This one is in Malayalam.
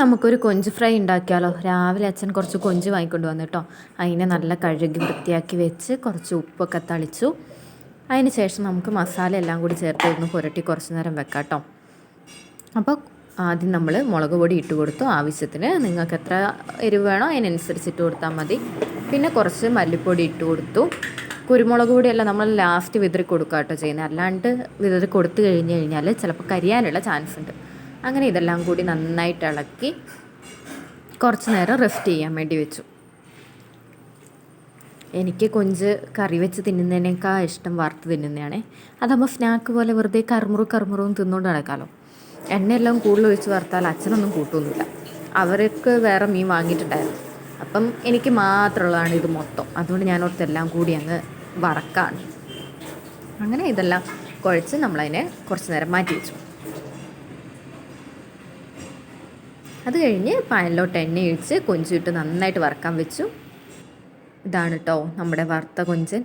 നമുക്കൊരു കൊഞ്ച് ഫ്രൈ ഉണ്ടാക്കിയാലോ? രാവിലെ അച്ഛൻ കുറച്ച് കൊഞ്ച് വാങ്ങിക്കൊണ്ട് വന്നു കേട്ടോ. അതിനെ നല്ല കഴുകി വൃത്തിയാക്കി വെച്ച് കുറച്ച് ഉപ്പൊക്കെ തളിച്ചു. അതിന് ശേഷം നമുക്ക് മസാല എല്ലാം കൂടി ചേർത്ത് ഒന്ന് പുരട്ടി കുറച്ച് നേരം വെക്കാം കേട്ടോ. അപ്പോൾ ആദ്യം നമ്മൾ മുളക് പൊടി ഇട്ട് കൊടുത്തു. ആവശ്യത്തിന് നിങ്ങൾക്ക് എത്ര എരിവ് വേണോ അതിനനുസരിച്ച് ഇട്ട് കൊടുത്താൽ മതി. പിന്നെ കുറച്ച് മല്ലിപ്പൊടി ഇട്ട് കൊടുത്തു. കുരുമുളക് പൊടിയല്ല നമ്മൾ ലാസ്റ്റ് വിതറി കൊടുക്കുക കേട്ടോ ചെയ്യുന്നത്. അല്ലാണ്ട് വിതറി കൊടുത്തു കഴിഞ്ഞ് കഴിഞ്ഞാൽ ചിലപ്പോൾ കരിയാനുള്ള ചാൻസ് ഉണ്ട്. അങ്ങനെ ഇതെല്ലാം കൂടി നന്നായിട്ട് ഇളക്കി കുറച്ച് നേരം റെസ്റ്റ് ചെയ്യാൻ വേണ്ടി വെച്ചു. എനിക്ക് കൊഞ്ച് കറി വെച്ച് തിന്നുന്നതിനേക്കാൾ ഇഷ്ടം വറുത്ത് തിന്നുന്നതാണേ. അതാകുമ്പോൾ സ്നാക്ക് പോലെ വെറുതെ കറുമുറു കറുമുറും തിന്നുകൊണ്ട് നടക്കാമല്ലോ എണ്ണയെല്ലാം കൂടുതൽ ഒഴിച്ച് വറുത്താൽ അച്ഛനൊന്നും കൂട്ടൊന്നുമില്ല അവർക്ക് വേറെ മീൻ വാങ്ങിയിട്ടുണ്ടായിരുന്നു. അപ്പം എനിക്ക് മാത്രമുള്ളതാണ് ഇത് മൊത്തം. അതുകൊണ്ട് ഞാൻ ഓർത്തെല്ലാം കൂടി അങ്ങ് വറക്കാണ്. അങ്ങനെ ഇതെല്ലാം കുഴച്ച് നമ്മളതിനെ കുറച്ച് നേരം മാറ്റി വെച്ചു. അത് കഴിഞ്ഞ് പാനിലോട്ട് എണ്ണ ഒഴിച്ച് കൊഞ്ചിട്ട് നന്നായിട്ട് വറക്കാൻ വെച്ചു. ഇതാണ് കേട്ടോ നമ്മുടെ വറുത്ത കൊഞ്ചൻ.